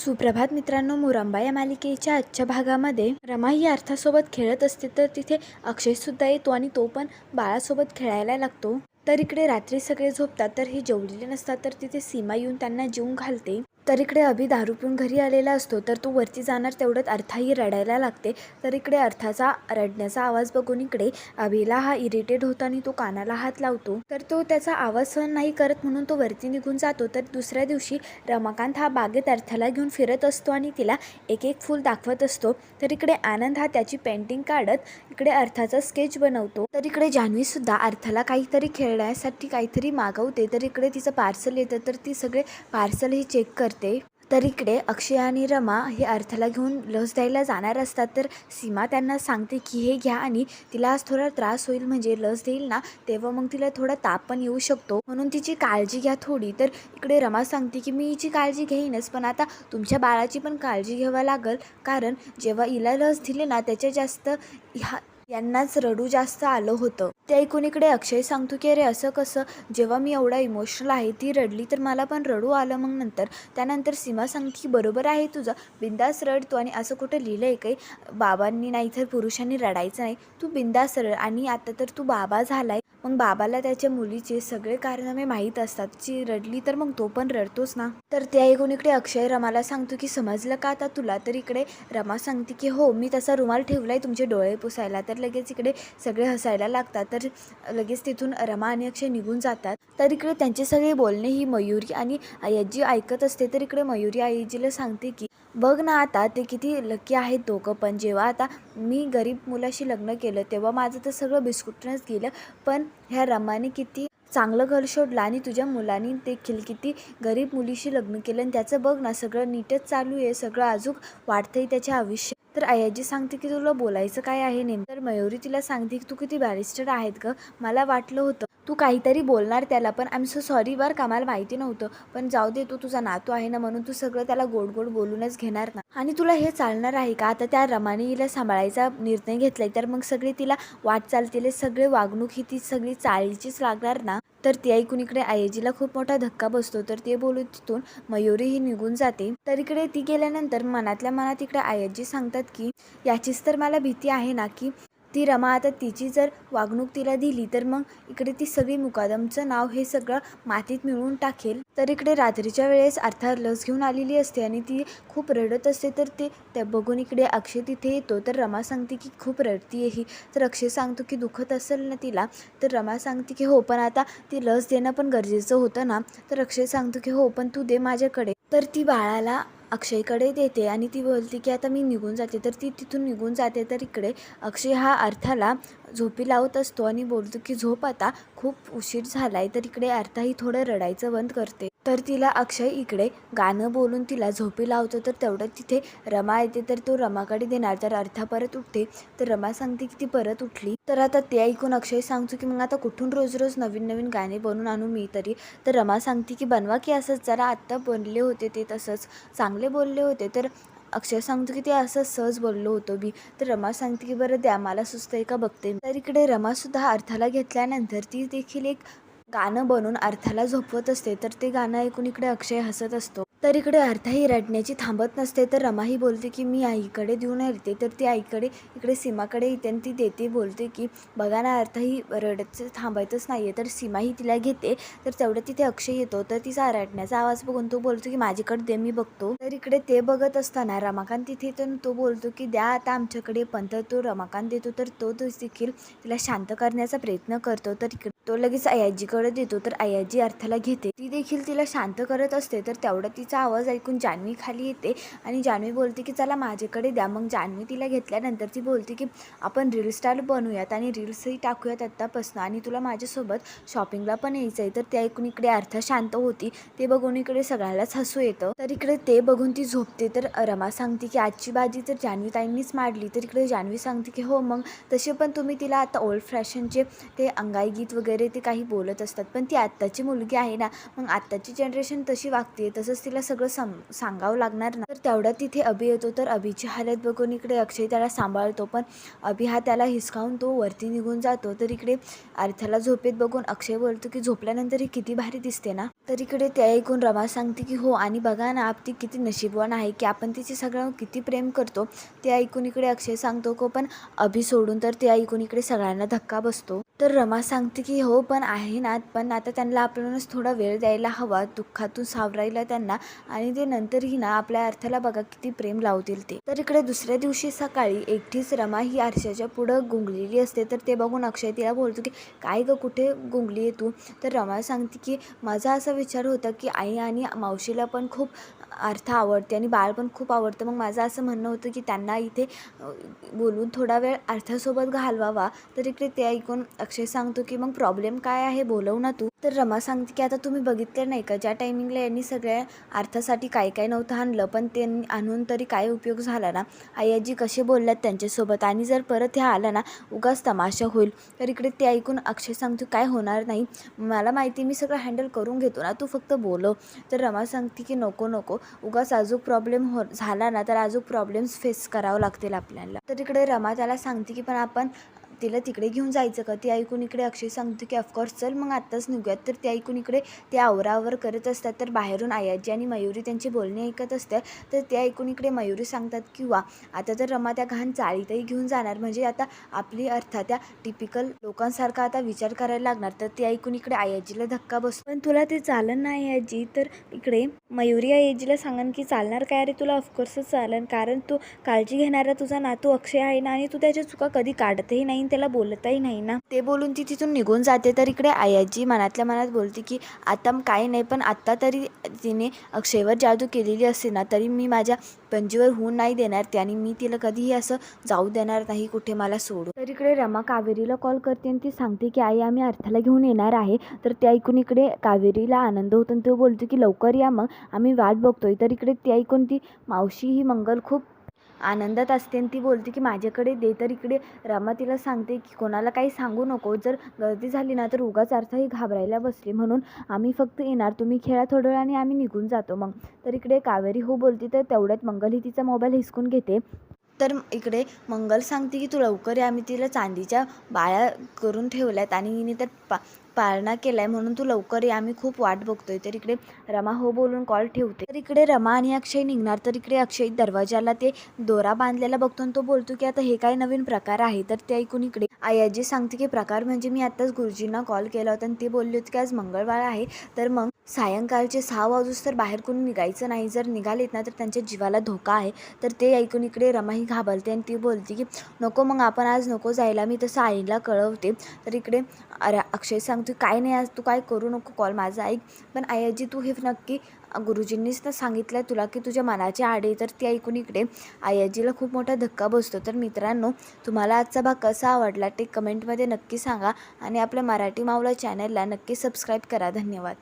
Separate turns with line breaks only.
सुप्रभात मित्रांनो मुरंबा या मालिकेच्या आजच्या भागामध्ये रमा ही अर्थासोबत खेळत असते तर तिथे अक्षय सुद्धा येतो आणि तो पण बाळासोबत खेळायला लागतो. तर इकडे रात्री सगळे झोपतात तर हे जेवलेले नसतात तर तिथे सीमा येऊन त्यांना जेवून घालते. तर इकडे अभि दारू पिऊन घरी आलेला असतो तर तो वरती जाणार तेवढ्यात अर्थाही रडायला लागते. तर इकडे अर्थाचा रडण्याचा आवाज बघून इकडे अभिला हा इरिटेट होतो आणि तो कानाला हात लावतो. तर तो त्याचा आवाज सहन नाही करत म्हणून तो वरती निघून जातो. तर दुसऱ्या दिवशी रमाकांत हा बागेत अर्थाला घेऊन फिरत असतो आणि तिला एक एक फूल दाखवत असतो. तर इकडे आनंद हा त्याची पेंटिंग काढत इकडे अर्थाचा स्केच बनवतो. तर इकडे जान्हवी सुद्धा अर्थाला काहीतरी खेळण्यासाठी काहीतरी मागवते. तर इकडे तिचं पार्सल येतं तर ती सगळे पार्सल हे चेक करते. तर इकडे अक्षय आणि रमा हे अर्थाला घेऊन लस द्यायला जाणार असतात. तर सीमा त्यांना सांगते की हे घ्या आणि तिला आज थोडा त्रास होईल म्हणजे लस देईल ना तेव्हा मग तिला थोडा ताप पण येऊ शकतो. म्हणून तिची काळजी घ्या थोडी. तर इकडे रमा सांगते की मी हिची काळजी घेईनच पण आता तुमच्या बाळाची पण काळजी घ्यावी लागेल. कारण जेव्हा हिला लस दिली ना त्याच्या जास्त ह्या यांनाच रडू जास्त आलं होतं. ते ऐकून इकडे अक्षय सांगतो की अरे असं कसं? जेव्हा मी एवढा इमोशनल आहे ती रडली तर मला पण रडू आलं मग नंतर. त्यानंतर सीमा सांगते की बरोबर आहे तुझं. बिंदास रड तू आणि असं कुठं लिहिलं आहे काही? बाबांनी नाही तर पुरुषांनी रडायचं नाही. तू बिंदास रड आणि आता तर तू बाबा झालाय. मग बाबाला त्याच्या मुलीचे सगळे कारनामे माहीत असतात. जी रडली तर मग तो पण रडतोच ना. तर ते ऐकून इकडे? अक्षय रमाला सांगतो की समजलं का आता तुला तर इकडे? रमा सांगते की हो मी तसा रुमाल ठेवला आहे तुमचे डोळे पुसायला. तर लगेच इकडे सगळे हसायला लागतात. तर लगेच तिथून रमा आणि अक्षय निघून जातात. तर इकडे त्यांचे सगळे बोलणे ही मयुरी आणि आईजी ऐकत असते. तर इकडे मयुरी आईजीला सांगते की बघ ना आता ते किती लकी आहेत दोघं पण. जेव्हा आता मी गरीब मुलाशी लग्न केलं तेव्हा माझं तर सगळं बिस्कुटनंच गेलं. पण ह्या रमाने किती चांगलं घर शोधलं आणि तुझ्या मुलांनी देखील किती गरीब मुलीशी लग्न केलं. आणि त्याचं बघ ना सगळं नीटच चालू आहे सगळं अजून वाढतंय त्याच्या आयुष्य. तर आयाजी सांगते की तुला बोलायचं काय आहे नेम तर मयुरी तिला सांगते की तू किती बॅरिस्टर आहेत ग? मला वाटलं होतं तू काहीतरी बोलणार त्याला पण आय एम सो सॉरी बरं का मला माहिती नव्हतं. पण जाऊ दे तू तुझा नातू आहे ना म्हणून तू सगळं त्याला गोड गोड बोलूनच घेणार ना. आणि तुला हे चालणार आहे का? आता त्या रमाने हिला सांभाळायचा निर्णय घेतलाय तर मग सगळी तिला वाट चालतील सगळे वागणूक ही ती सगळी चाळीचीच लागणार ना? तर ती ऐकून इकडे आयजीला खूप मोठा धक्का बसतो तर ते बोलून तिथून मयुरी ही निघून जाते. तर इकडे ती गेल्यानंतर मनातल्या मनात इकडे आयजी सांगतात की याचीच तर मला भीती आहे ना की ती रमा आता तिची जर वागणूक तिला दिली तर मग इकडे ती सगळी मुकादमचं नाव हे सगळं मातीत मिळवून टाकेल. तर इकडे रात्रीच्या वेळेस अर्थात लस घेऊन आलेली असते आणि ती खूप रडत असते तर ते त्या बघून इकडे अक्षय तिथे येतो. तर रमा सांगते की खूप रडती ही. तर अक्षय सांगतो की दुखत असेल ना तिला? तर रमा सांगते की हो पण आता ती लस देणं पण गरजेचं होतं ना. तर अक्षय सांगतो की हो पण तू दे माझ्याकडे. तर ती बाळाला अक्षयकडे देते आणि ती बोलते की आता मी निघून जाते. तर ती तिथून निघून जाते. तर इकडे अक्षय हा अर्थाला झोपी लावत असतो आणि बोलतो की झोप आता खूप उशीर झाला आहे तर इकडे अर्थाही थोडं रडायचं बंद करते. तर तिला अक्षय इकडे गाणं बोलून तिला झोपी लावतो. तर तेवढं तिथे रमा येते. तर तो रमाकडे देणार. तर अर्था परत उठते. तर रमा सांगते की ती परत उठली. तर आता ते ऐकून अक्षय सांगतो की मग आता कुठून रोज रोज नवीन नवीन गाणे बनवून आणू मी तरी? तर रमा सांगते की बनवा की असंच. जरा आत्ता बनले होते ते तसंच. चांगले बोलले होते. तर अक्षय सांगतो की ते असं सहज बोललो होतो मी. तर रमा सांगते की बरं द्या मला सुस्त आहे का बघते. तर इकडे रमासुद्धा अर्थाला घेतल्यानंतर ती देखील एक गाणं बनवून अर्थाला झोपवत असते तर ते गाणं ऐकून इकडे अक्षय हसत असतो. तर इकडे अर्थाही रडण्याची थांबत नसते तर रमाही बोलते की मी आईकडे देऊन येते तर ती आईकडे इकडे सीमाकडे येते आणि ती देते बोलते की बघा ना अर्थही रडत थांबायचंच नाही आहे तर सीमाही तिला घेते तर तेवढं तिथे अक्षय येतो. तर तिचा रडण्याचा आवाज बघून तो बोलतो की माझ्याकडे दे मी बघतो. तर इकडे ते बघत असताना रमाकांत तिथे तर तो बोलतो की द्या आता आमच्याकडे पण. तर तो रमाकांत देतो तर तो देखील तिला शांत करण्याचा प्रयत्न करतो. तर इकडे तो लगेच आयाजीकडे देतो तर आयाजी अर्थाला घेते. ती देखील तिला शांत करत असते तर तेवढा तिचा आवाज ऐकून जान्हवी खाली येते आणि जान्हवी बोलते की चला माझ्याकडे द्या. मग जान्हवी तिला घेतल्यानंतर ती बोलते की आपण रील स्टार बनवूयात आणि रील्सही टाकूयात आत्तापासून आणि तुला माझ्यासोबत शॉपिंगला पण यायचं आहे तर ते ऐकून इकडे अर्थ शांत होती. ते बघून इकडे सगळ्यालाच हसू येतं. तर इकडे ते बघून ती झोपते. तर रमा सांगते की आजची बाजी तर जान्हवी ताईंनीच मांडली. तर इकडे जान्हवी सांगते की हो मग तसे पण तुम्ही तिला आता ओल्ड फॅशनचे ते अंगाई गीत वगैरे वगैरे ते काही बोलत असतात. पण ती आत्ताची मुलगी आहे ना मग आत्ताची जनरेशन तशी वागते तसंच तिला सगळं सम सांगावं लागणार ना. तर तेवढा तिथे अभि येतो तर अभिची हालत बघून इकडे अक्षय त्याला सांभाळतो. पण अभि हा त्याला हिसकावून तो वरती निघून जातो. तर इकडे अर्थाला झोपेत बघून अक्षय बोलतो की झोपल्यानंतर ही किती भारी दिसते ना? तर इकडे ते ऐकून रमा सांगते की हो आणि बघा ना आप ती किती नशीबवान आहे की आपण तिचे सगळ्यांना किती प्रेम करतो. ते ऐकून इकडे अक्षय सांगतो को पण अभि सोडून तर ते ऐकून इकडे सगळ्यांना धक्का बसतो. तर रमा सांगते की हो पण आहे ना पण आता त्यांना आपल्यालाच थोडा वेळ द्यायला हवा दुःखातून सावरायला त्यांना. आणि ते नंतरही ना आपल्या अर्थाला बघा किती प्रेम लावतील ते. तर इकडे दुसऱ्या दिवशी सकाळी एकटीच रमा ही आरशाच्या पुढं गुंगलेली असते. तर ते बघून अक्षय तिला बोलतो की काय गं कुठे गुंगली आहे तू? तर रमा सांगते की माझा असा विचार होता की आई आणि मावशीला पण खूप अर्थ आवडते आणि बाळ पण खूप आवडतं. मग माझं असं म्हणणं होतं की त्यांना इथे बोलून थोडा वेळ अर्थासोबत घालवावा. तर इकडे ते ऐकून अक्षय सांगतो की मग प्रॉब्लेम काय आहे बोलव ना तू. तर रमा सांगते की आता तुम्ही बघितले नाही का ज्या टायमिंगला यांनी सगळ्या अर्थासाठी काय काय नव्हतं आणलं पण त्यांनी आणून तरी काय उपयोग झाला ना? आई आजी कसे बोलल्यात त्यांच्यासोबत? आणि जर परत ह्या आला ना उगाच तमाशा होईल. तर इकडे ते ऐकून अक्षय सांगतो काय होणार नाही. मला माहिती मी सगळं हँडल करून घेतो ना. तू फक्त बोलव. तर रमा सांगते की नको नको. उगाच अजून प्रॉब्लेम हो झाला ना तर अजून प्रॉब्लेम्स फेस करावं लागतील आपल्याला. तर इकडे रमा त्याला सांगते की पण आपण तिला तिकडे घेऊन जायचं का? ते ऐकून इकडे अक्षय सांगतो की ऑफकोर्स चल मग आत्ताच निघूयात. तर ते ऐकून इकडे ते आवरावर करत असतात. तर बाहेरून आयाजी आणि मयुरी त्यांची बोलणे ऐकत असतात. तर ते ऐकून इकडे मयुरी सांगतात की वा आता तर रमा त्या घाण चाळीतही घेऊन जाणार. म्हणजे आता आपली अर्थात त्या टिपिकल लोकांसारखा आता विचार करायला लागणार. तर ते ऐकून इकडे आयाजीला धक्का बसतो. पण तुला ते चालन नाही आजी तर इकडे मयुरी आयाजीला सांगन की चालणार काय अरे तुला? ऑफकोर्सच चालन. कारण तू काळजी घेणारा तुझा नातू अक्षय आहे ना आणि तू त्याच्या चुका कधी काढतही नाही. त्याला बोलतही नाही ना. ते बोलून ती तिथून निघून जाते तर इकडे आयाजी मनातल्या मनात बोलते की आता काही नाही पण आत्ता तरी तिने अक्षयवर जादू केलेली असते ना तरी मी माझ्या पंजीवर होऊन नाही देणार ते आणि मी तिला कधीही असं जाऊ देणार नाही कुठे मला सोडू. तर इकडे रमा कावेरीला कॉल करते आणि ती सांगते की आई आम्ही अर्थाला घेऊन येणार आहे. तर ते ऐकून इकडे कावेरीला आनंद होतो आणि तो बोलतो की लवकर या मग आम्ही वाट बघतोय. तर इकडे ते ऐकून ती मावशी ही मंगल खूप आनंदात असते आणि ती बोलते की माझ्याकडे दे तर इकडे. रमा तिला सांगते की कोणाला काही सांगू नको. जर गर्दी झाली ना तर उगाच अर्थही घाबरायला बसली. म्हणून आम्ही फक्त येणार. तुम्ही खेळा थोडं वेळ आणि आम्ही निघून जातो. मग तर इकडे कावेरी हो बोलते तर तेवढ्यात मंगल ही तिचा मोबाईल हिसकून घेते. तर इकडे मंगल सांगते की तू लवकर आम्ही तिला चांदीच्या बाळ्या करून ठेवल्यात आणि हिने तर पा पाळणा केलाय म्हणून तू लवकर ये. आम्ही खूप वाट बघतोय. तर इकडे रमा हो बोलून कॉल ठेवते. तर इकडे रमा आणि अक्षय निघणार. तर इकडे अक्षय दरवाजाला ते दोरा बांधलेला बघतो आणि तो बोलतो की आता हे काय नवीन प्रकार आहे? तर ते ऐकून इकडे आयाजी सांगते की प्रकार म्हणजे मी आत्ताच गुरुजींना कॉल केला होता आणि ते बोलले होते की आज मंगळवार आहे तर मग सायंकाळचे सहा वाजूस तर बाहेर कोणी निघायचं नाही. जर निघालेत ना तर त्यांच्या जीवाला धोका आहे. तर ते ऐकून इकडे रमाही घाबरते आणि ती बोलते की नको मग आपण आज नको जायला. मी तसं आईला कळवते. तर इकडे अरे अक्षय सांगतो काय नाही आज तू काय करू नको. कॉल माझा ऐक. पण आयाजी तू हे नक्की गुरुजींनीच तर सांगितलं आहे तुला की तुझ्या मनाची आडे तर ती ऐकून इकडे. आयाजीला खूप मोठा धक्का बसतो. तर मित्रांनो तुम्हाला आजचा भाग कसा आवडला ते कमेंटमध्ये नक्की सांगा आणि आपल्या मराठी मावला चॅनलला नक्की सबस्क्राईब करा. धन्यवाद.